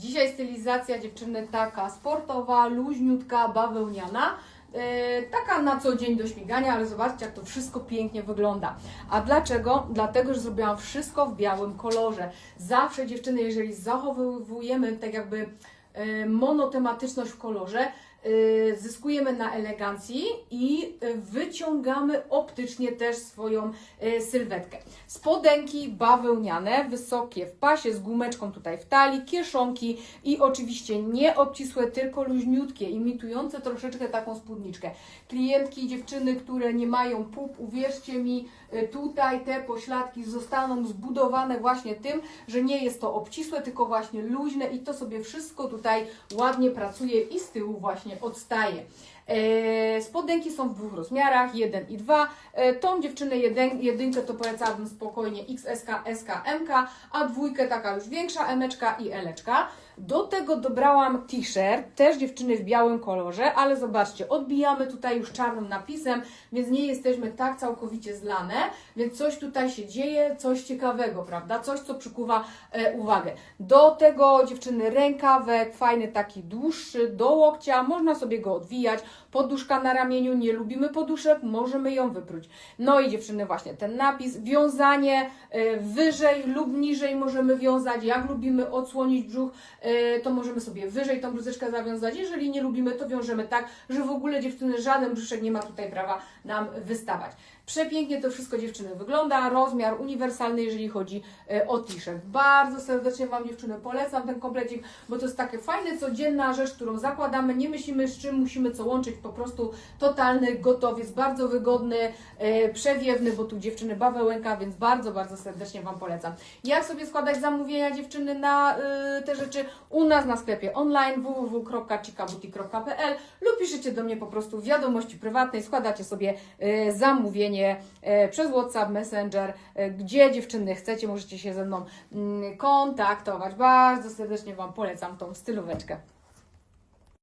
Dzisiaj stylizacja dziewczyny taka sportowa, luźniutka, bawełniana. E, taka na co dzień do śmigania, ale zobaczcie, jak to wszystko pięknie wygląda. A dlaczego? Dlatego, że zrobiłam wszystko w białym kolorze. Zawsze dziewczyny, jeżeli zachowujemy tak jakby e, monotematyczność w kolorze, zyskujemy na elegancji i wyciągamy optycznie też swoją e, sylwetkę. Spodenki bawełniane, wysokie w pasie z gumeczką tutaj w talii, kieszonki i oczywiście nie obcisłe, tylko luźniutkie, imitujące troszeczkę taką spódniczkę. Klientki, dziewczyny, które nie mają pup, uwierzcie mi, y, tutaj te pośladki zostaną zbudowane właśnie tym, że nie jest to obcisłe, tylko właśnie luźne i to sobie wszystko tutaj ładnie pracuje i z tyłu właśnie odstaje. E, Spodenki są w dwóch rozmiarach, 1 i 2. E, Tą dziewczynę jeden, jedynkę to polecałabym spokojnie XSK, SK, MK, a dwójkę taka już większa, emeczka i eleczka. Do tego dobrałam t-shirt, też dziewczyny w białym kolorze, ale zobaczcie, odbijamy tutaj już czarnym napisem, więc nie jesteśmy tak całkowicie zlane, więc coś tutaj się dzieje, coś ciekawego, prawda? Coś, co przykuwa e, uwagę. Do tego dziewczyny rękawek, fajny taki dłuższy, do łokcia, można sobie go odwijać, poduszka na ramieniu, nie lubimy poduszek, możemy ją wypróć. No i dziewczyny właśnie ten napis, wiązanie e, wyżej lub niżej możemy wiązać, jak lubimy odsłonić brzuch, e, to możemy sobie wyżej tą bluzeczkę zawiązać, jeżeli nie lubimy, to wiążemy tak, że w ogóle dziewczyny żaden brzuszek nie ma tutaj prawa nam wystawać. Przepięknie to wszystko dziewczyny wygląda, rozmiar uniwersalny, jeżeli chodzi e, o t-shirt. Bardzo serdecznie Wam dziewczyny polecam ten komplecik, bo to jest takie fajne, codzienna rzecz, którą zakładamy, nie myślimy z czym musimy co łączyć, po prostu totalny gotowiec, bardzo wygodny, e, przewiewny, bo tu dziewczyny bawełenka, więc bardzo, bardzo serdecznie Wam polecam. Jak sobie składać zamówienia dziewczyny na e, te rzeczy u nas na sklepie online www.chikabuti.pl lub piszecie do mnie po prostu w wiadomości prywatnej, składacie sobie e, zamówienie przez WhatsApp, Messenger, gdzie dziewczyny chcecie, możecie się ze mną mm, kontaktować. Bardzo serdecznie Wam polecam tą stylóweczkę.